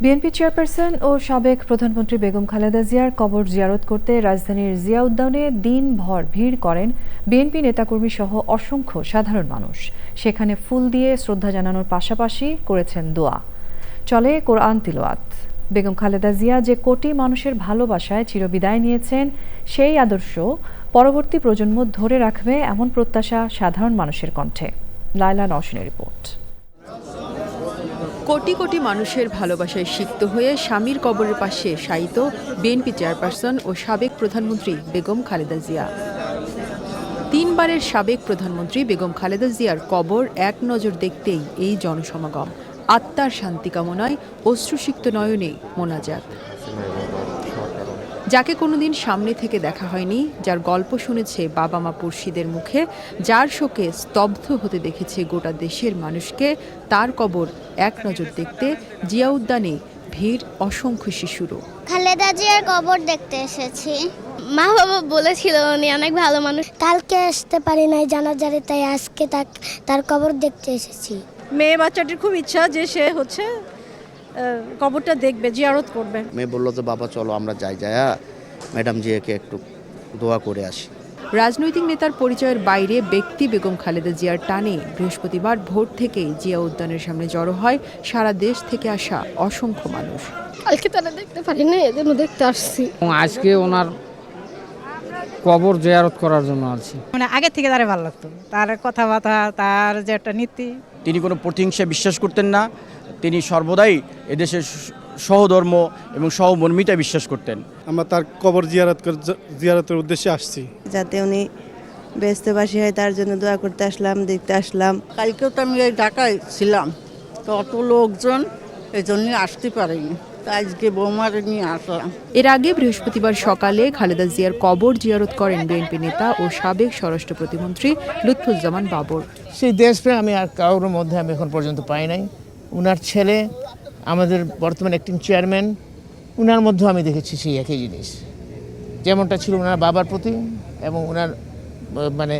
BNP chairperson ও সাবেক প্রধানমন্ত্রী বেগম খালেদা জিয়ার কবর জিয়ারত করতে রাজধানীর জিয়া উদ্যানে দিনভর ভিড় করেন বিএনপি নেতাকর্মী সহ অসংখ্য সাধারণ মানুষ। সেখানে ফুল দিয়ে শ্রদ্ধা জানানোর পাশাপাশি করেছেন দোয়া। চলে কোরআন তিলোয়াত বেগম খালেদা জিয়া যে কোটি মানুষের ভালোবাসায় চিরবিদায় নিয়েছেন, সেই আদর্শ পরবর্তী প্রজন্ম ধরে রাখবে এমন প্রত্যাশা সাধারণ মানুষের কণ্ঠে। লায়লা নওশিনের রিপোর্ট। কোটি কোটি মানুষের ভালোবাসায় সিক্ত হয়ে স্বামীর কবরের পাশে শায়িত বিএনপি চেয়ারপারসন ও সাবেক প্রধানমন্ত্রী বেগম খালেদা জিয়া। তিনবারের সাবেক প্রধানমন্ত্রী বেগম খালেদা জিয়ার কবর এক নজর দেখতেই এই জনসমাগম, আত্মার শান্তি কামনায় অশ্রুসিক্ত নয়নে মোনাজাত। যাকে কোনোদিন সামনে থেকে দেখা হয়নি যার গল্প শুনেছে বাবা মা পড়শিদের মুখে যার শোকে স্তব্ধ হতে দেখেছে গোটা দেশের মানুষকে তার কবর এক নজর দেখতে জিয়া উদ্যানে ভিড় অসংখ্য শিশুরও। খালেদা জিয়ার কবর দেখতে এসেছি। মা বাবা বলেছিল উনি অনেক ভালো মানুষ। কালকে আসতে পারি নাই জানাজারে তাই আজকে তার তার কবর দেখতে এসেছি। মেয়ে বাচ্চাটির খুব ইচ্ছা যে সে হচ্ছে কবরটা দেখবে জিয়ারত করবে। মেয়ে বলল যে বাবা চলো আমরা যাই যায়া ম্যাডাম জিয়াকে একটু দোয়া করে আসি। রাজনৈতিক নেতার পরিচয়ের বাইরে ব্যক্তি বেগম খালেদা জিয়ার টানে বৃহস্পতিবার ভোর থেকেই জিয়া উদ্যানের সামনে জড়ো হয়। সারা দেশ থেকে আসা অসংখ্য মানুষ। কালকে তারা দেখতে পারি না এজন্য দেখতে আসছি। আজকে ওনার কবর জেয়ারত করার জন্য আছি মানে আগে থেকে তারে ভালো লাগতো। তার কথাবার্তা তার যে একটা নীতি। তিনি কোনো প্রতিহিংসা বিশ্বাস করতেন না। তিনি সর্বদাই এদেশের সহধর্ম এবং সহমর্মিতা বিশ্বাস করতেন। আমরা তার কবর জিয়ারত জিয়ারতের উদ্দেশ্যে আসছি। যাতে উনি ব্যস্তবাসী হয় তার জন্য দোয়া করতে আসলাম দেখতে আসলাম। কালকেও তো আমি ঢাকায় ছিলাম। তো অত লোকজন এই জন্য আসতে পারেনি। আজকে বৌমারে নিয়ে আসলাম। এর আগে বৃহস্পতিবার সকালে খালেদা জিয়ার কবর জিয়ারত করেন বিএনপি নেতা ও সাবেক স্বরাষ্ট্র প্রতিমন্ত্রী লুৎফুজ্জামান বাবর। সেই দেশপ্রেম আমি আর কারোর মধ্যে আমি এখন পর্যন্ত পাই নাই। উনার ছেলে আমাদের বর্তমান একটি চেয়ারম্যান উনার মধ্যেও আমি দেখেছি সেই একই জিনিস। যেমনটা ছিল ওনার বাবার প্রতি এবং ওনার মানে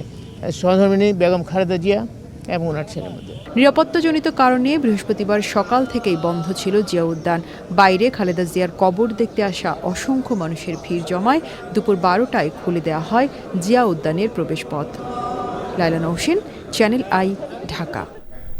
সহধর্মিনী বেগম খালেদা জিয়া এবং ওনার ছেলের মধ্যে। নিরাপত্তাজনিত কারণে বৃহস্পতিবার সকাল থেকেই বন্ধ ছিল জিয়া উদ্যান। বাইরে খালেদা জিয়ার কবর দেখতে আসা অসংখ্য মানুষের ভিড় জমায়। দুপুর বারোটায় খুলে দেওয়া হয় জিয়া উদ্যানের প্রবেশপথ। Laila Nowshin, channel I, Dhaka.